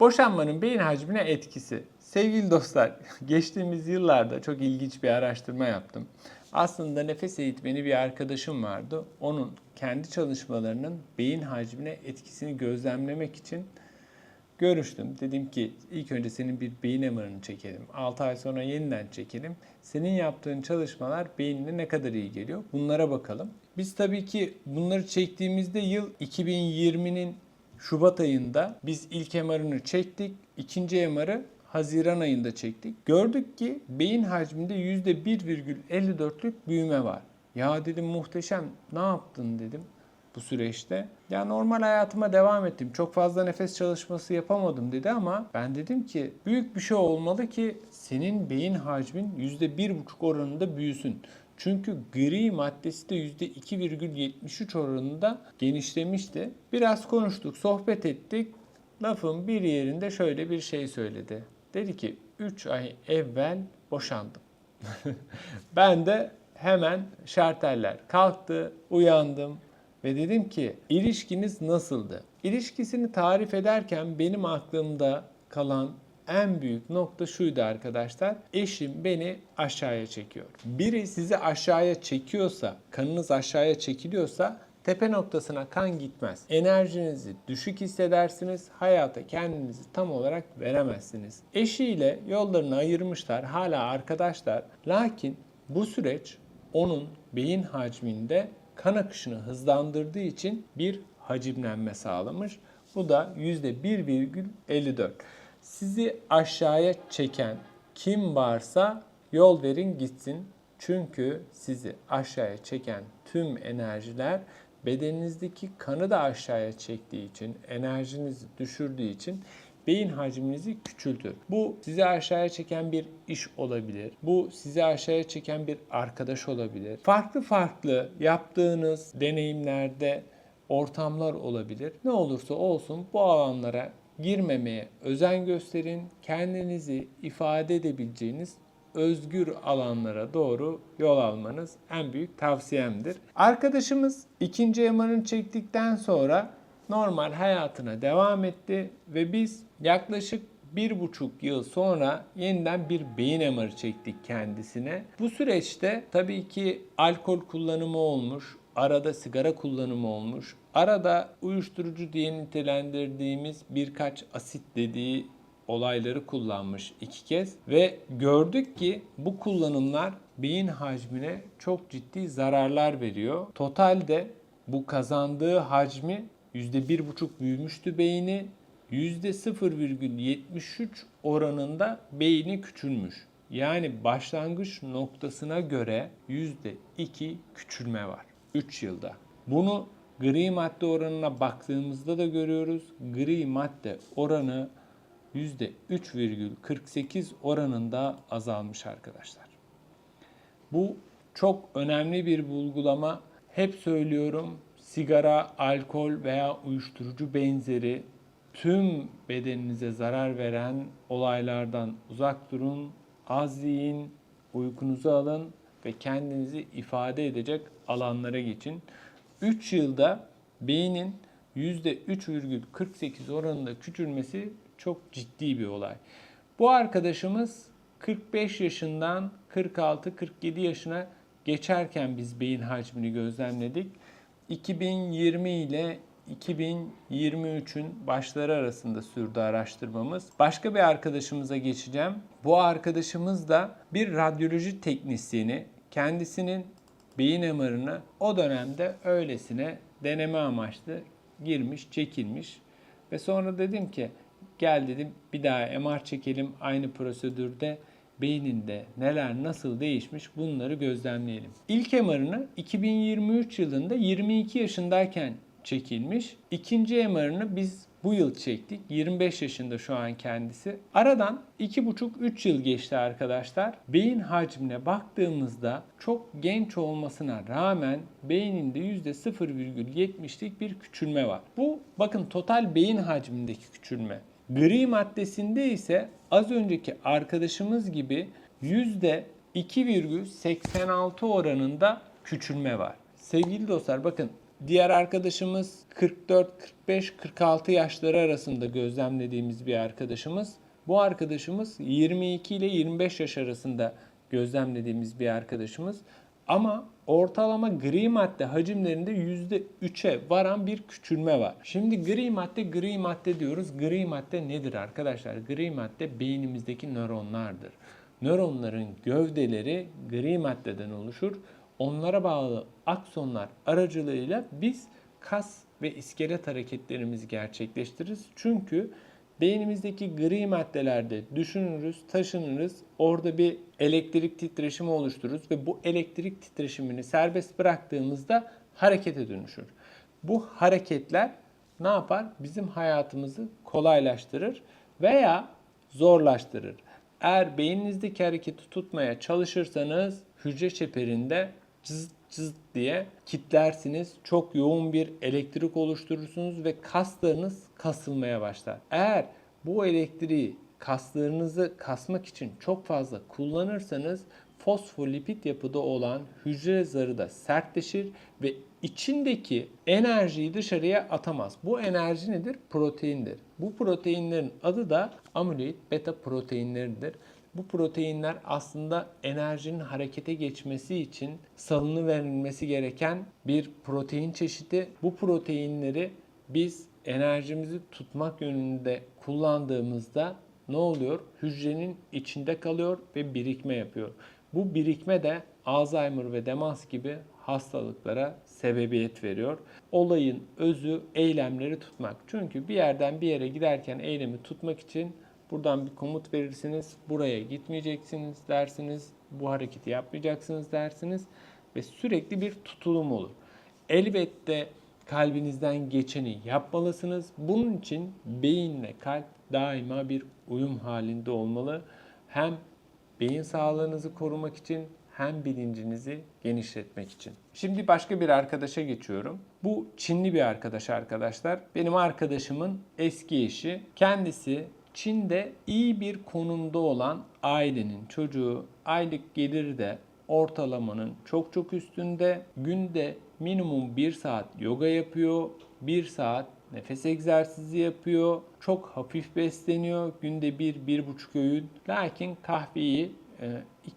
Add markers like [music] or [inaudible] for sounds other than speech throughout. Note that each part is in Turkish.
Boşanmanın beyin hacmine etkisi. Sevgili dostlar, [laughs] geçtiğimiz yıllarda çok ilginç bir araştırma yaptım. Aslında nefes eğitmeni bir arkadaşım vardı. Onun kendi çalışmalarının beyin hacmine etkisini gözlemlemek için görüştüm. Dedim ki ilk önce senin bir beyin MR'ını çekelim. 6 ay sonra yeniden çekelim. Senin yaptığın çalışmalar beynine ne kadar iyi geliyor? Bunlara bakalım. Biz tabii ki bunları çektiğimizde yıl 2020'nin Şubat ayında biz ilk MR'ını çektik. İkinci MR'ı Haziran ayında çektik. Gördük ki beyin hacminde %1,54'lük büyüme var. Ya dedim muhteşem ne yaptın dedim bu süreçte. Ya normal hayatıma devam ettim. Çok fazla nefes çalışması yapamadım dedi ama ben dedim ki büyük bir şey olmalı ki senin beyin hacmin %1,5 oranında büyüsün. Çünkü gri maddesi de %2,73 oranında genişlemişti. Biraz konuştuk, sohbet ettik. Lafın bir yerinde şöyle bir şey söyledi. Dedi ki 3 ay evvel boşandım. [laughs] ben de hemen şarteller kalktı, uyandım ve dedim ki ilişkiniz nasıldı? İlişkisini tarif ederken benim aklımda kalan en büyük nokta şuydu arkadaşlar. Eşim beni aşağıya çekiyor. Biri sizi aşağıya çekiyorsa, kanınız aşağıya çekiliyorsa tepe noktasına kan gitmez. Enerjinizi düşük hissedersiniz. Hayata kendinizi tam olarak veremezsiniz. Eşiyle yollarını ayırmışlar. Hala arkadaşlar. Lakin bu süreç onun beyin hacminde kan akışını hızlandırdığı için bir hacimlenme sağlamış. Bu da %1,54. Sizi aşağıya çeken kim varsa yol verin gitsin. Çünkü sizi aşağıya çeken tüm enerjiler bedeninizdeki kanı da aşağıya çektiği için, enerjinizi düşürdüğü için beyin hacminizi küçültür. Bu sizi aşağıya çeken bir iş olabilir. Bu sizi aşağıya çeken bir arkadaş olabilir. Farklı farklı yaptığınız deneyimlerde ortamlar olabilir. Ne olursa olsun bu alanlara girmemeye özen gösterin. Kendinizi ifade edebileceğiniz özgür alanlara doğru yol almanız en büyük tavsiyemdir. Arkadaşımız ikinci MR'ını çektikten sonra normal hayatına devam etti ve biz yaklaşık bir buçuk yıl sonra yeniden bir beyin MR'ı çektik kendisine. Bu süreçte tabii ki alkol kullanımı olmuş, arada sigara kullanımı olmuş, arada uyuşturucu diye nitelendirdiğimiz birkaç asit dediği olayları kullanmış iki kez ve gördük ki bu kullanımlar beyin hacmine çok ciddi zararlar veriyor. Totalde bu kazandığı hacmi %1,5 büyümüştü beyni. %0,73 oranında beyni küçülmüş. Yani başlangıç noktasına göre %2 küçülme var 3 yılda. Bunu gri madde oranına baktığımızda da görüyoruz. Gri madde oranı %3,48 oranında azalmış arkadaşlar. Bu çok önemli bir bulgulama. Hep söylüyorum sigara, alkol veya uyuşturucu benzeri tüm bedeninize zarar veren olaylardan uzak durun. Az yiyin, uykunuzu alın ve kendinizi ifade edecek alanlara geçin. 3 yılda beynin %3,48 oranında küçülmesi çok ciddi bir olay. Bu arkadaşımız 45 yaşından 46-47 yaşına geçerken biz beyin hacmini gözlemledik. 2020 ile 2023'ün başları arasında sürdü araştırmamız. Başka bir arkadaşımıza geçeceğim. Bu arkadaşımız da bir radyoloji teknisyeni. Kendisinin beyin MR'ını o dönemde öylesine deneme amaçlı girmiş, çekilmiş. Ve sonra dedim ki gel dedim bir daha MR çekelim aynı prosedürde beyninde neler nasıl değişmiş bunları gözlemleyelim. İlk MR'ını 2023 yılında 22 yaşındayken çekilmiş. İkinci MR'ını biz bu yıl çektik. 25 yaşında şu an kendisi. Aradan 2,5-3 yıl geçti arkadaşlar. Beyin hacmine baktığımızda çok genç olmasına rağmen beyninde %0,70'lik bir küçülme var. Bu bakın total beyin hacmindeki küçülme. Gri maddesinde ise az önceki arkadaşımız gibi %2,86 oranında küçülme var. Sevgili dostlar bakın Diğer arkadaşımız 44, 45, 46 yaşları arasında gözlemlediğimiz bir arkadaşımız. Bu arkadaşımız 22 ile 25 yaş arasında gözlemlediğimiz bir arkadaşımız. Ama ortalama gri madde hacimlerinde %3'e varan bir küçülme var. Şimdi gri madde gri madde diyoruz. Gri madde nedir arkadaşlar? Gri madde beynimizdeki nöronlardır. Nöronların gövdeleri gri maddeden oluşur. Onlara bağlı aksonlar aracılığıyla biz kas ve iskelet hareketlerimizi gerçekleştiririz. Çünkü beynimizdeki gri maddelerde düşünürüz, taşınırız. Orada bir elektrik titreşimi oluştururuz ve bu elektrik titreşimini serbest bıraktığımızda harekete dönüşür. Bu hareketler ne yapar? Bizim hayatımızı kolaylaştırır veya zorlaştırır. Eğer beyninizdeki hareketi tutmaya çalışırsanız hücre çeperinde cız cız diye kitlersiniz. Çok yoğun bir elektrik oluşturursunuz ve kaslarınız kasılmaya başlar. Eğer bu elektriği kaslarınızı kasmak için çok fazla kullanırsanız fosfolipid yapıda olan hücre zarı da sertleşir ve içindeki enerjiyi dışarıya atamaz. Bu enerji nedir? Proteindir. Bu proteinlerin adı da amyloid beta proteinleridir. Bu proteinler aslında enerjinin harekete geçmesi için salını verilmesi gereken bir protein çeşidi. Bu proteinleri biz enerjimizi tutmak yönünde kullandığımızda ne oluyor? Hücrenin içinde kalıyor ve birikme yapıyor. Bu birikme de Alzheimer ve demans gibi hastalıklara sebebiyet veriyor. Olayın özü eylemleri tutmak. Çünkü bir yerden bir yere giderken eylemi tutmak için buradan bir komut verirsiniz. Buraya gitmeyeceksiniz dersiniz. Bu hareketi yapmayacaksınız dersiniz ve sürekli bir tutulum olur. Elbette kalbinizden geçeni yapmalısınız. Bunun için beyinle kalp daima bir uyum halinde olmalı. Hem beyin sağlığınızı korumak için hem bilincinizi genişletmek için. Şimdi başka bir arkadaşa geçiyorum. Bu Çinli bir arkadaş arkadaşlar. Benim arkadaşımın eski eşi. Kendisi Çin'de iyi bir konumda olan ailenin çocuğu aylık geliri de ortalamanın çok çok üstünde. Günde minimum 1 saat yoga yapıyor. 1 saat nefes egzersizi yapıyor. Çok hafif besleniyor. Günde 1-1,5 öğün. Lakin kahveyi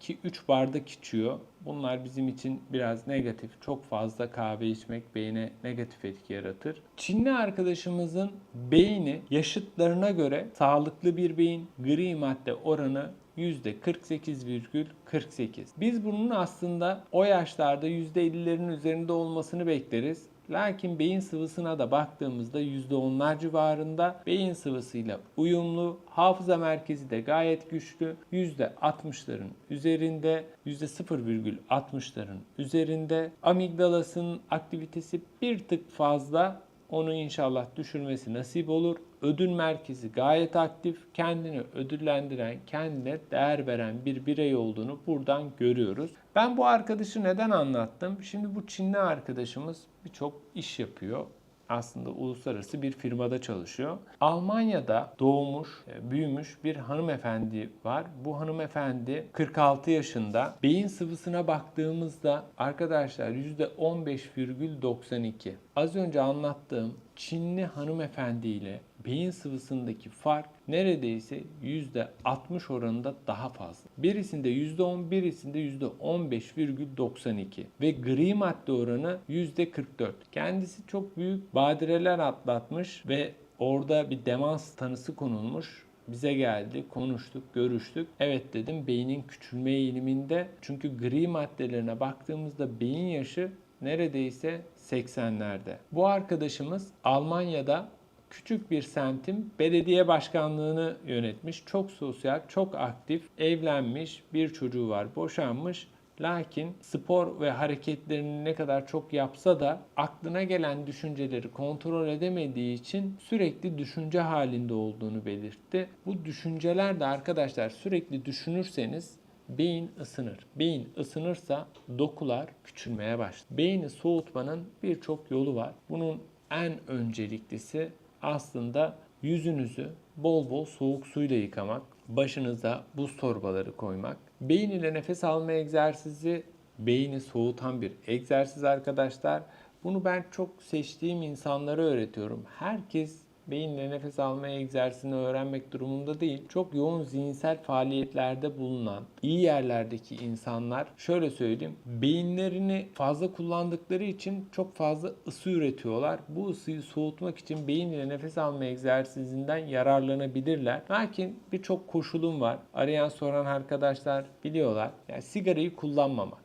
2-3 bardak içiyor. Bunlar bizim için biraz negatif. Çok fazla kahve içmek beyne negatif etki yaratır. Çinli arkadaşımızın beyni yaşıtlarına göre sağlıklı bir beyin, gri madde oranı %48,48. Biz bunun aslında o yaşlarda %50'lerin üzerinde olmasını bekleriz. Lakin beyin sıvısına da baktığımızda %10'lar civarında beyin sıvısıyla uyumlu, hafıza merkezi de gayet güçlü, %60'ların üzerinde, %0,60'ların üzerinde. Amigdalasının aktivitesi bir tık fazla onu inşallah düşürmesi nasip olur. Ödül merkezi gayet aktif. Kendini ödüllendiren, kendine değer veren bir birey olduğunu buradan görüyoruz. Ben bu arkadaşı neden anlattım? Şimdi bu Çinli arkadaşımız birçok iş yapıyor aslında uluslararası bir firmada çalışıyor. Almanya'da doğmuş, e, büyümüş bir hanımefendi var. Bu hanımefendi 46 yaşında. Beyin sıvısına baktığımızda arkadaşlar %15,92. Az önce anlattığım Çinli hanımefendi ile beyin sıvısındaki fark neredeyse %60 oranında daha fazla. Birisinde %10, birisinde %15,92 ve gri madde oranı %44. Kendisi çok büyük badireler atlatmış ve orada bir demans tanısı konulmuş bize geldi, konuştuk, görüştük. Evet dedim beynin küçülme eğiliminde. Çünkü gri maddelerine baktığımızda beyin yaşı neredeyse 80'lerde. Bu arkadaşımız Almanya'da küçük bir semtin belediye başkanlığını yönetmiş. Çok sosyal, çok aktif, evlenmiş, bir çocuğu var, boşanmış. Lakin spor ve hareketlerini ne kadar çok yapsa da aklına gelen düşünceleri kontrol edemediği için sürekli düşünce halinde olduğunu belirtti. Bu düşünceler de arkadaşlar sürekli düşünürseniz beyin ısınır. Beyin ısınırsa dokular küçülmeye başlar. Beyni soğutmanın birçok yolu var. Bunun en önceliklisi aslında yüzünüzü bol bol soğuk suyla yıkamak, başınıza buz torbaları koymak. Beyin ile nefes alma egzersizi beyni soğutan bir egzersiz arkadaşlar. Bunu ben çok seçtiğim insanlara öğretiyorum. Herkes beyinle nefes alma egzersizini öğrenmek durumunda değil. Çok yoğun zihinsel faaliyetlerde bulunan, iyi yerlerdeki insanlar şöyle söyleyeyim, beyinlerini fazla kullandıkları için çok fazla ısı üretiyorlar. Bu ısıyı soğutmak için beyin ile nefes alma egzersizinden yararlanabilirler. Lakin birçok koşulum var. Arayan soran arkadaşlar biliyorlar. Yani sigarayı kullanmamak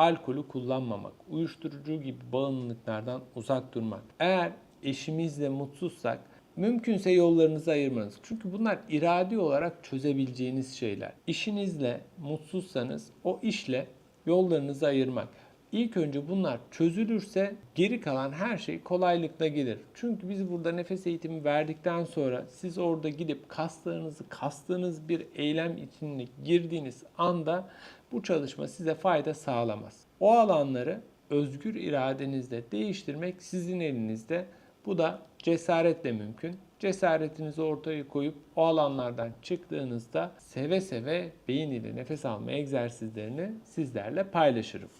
alkolü kullanmamak, uyuşturucu gibi bağımlılıklardan uzak durmak. Eğer eşimizle mutsuzsak mümkünse yollarınızı ayırmanız. Çünkü bunlar iradi olarak çözebileceğiniz şeyler. İşinizle mutsuzsanız o işle yollarınızı ayırmak. İlk önce bunlar çözülürse geri kalan her şey kolaylıkla gelir. Çünkü biz burada nefes eğitimi verdikten sonra siz orada gidip kaslarınızı kastığınız bir eylem içine girdiğiniz anda bu çalışma size fayda sağlamaz. O alanları özgür iradenizle değiştirmek sizin elinizde. Bu da cesaretle mümkün. Cesaretinizi ortaya koyup o alanlardan çıktığınızda seve seve beyin ile nefes alma egzersizlerini sizlerle paylaşırım.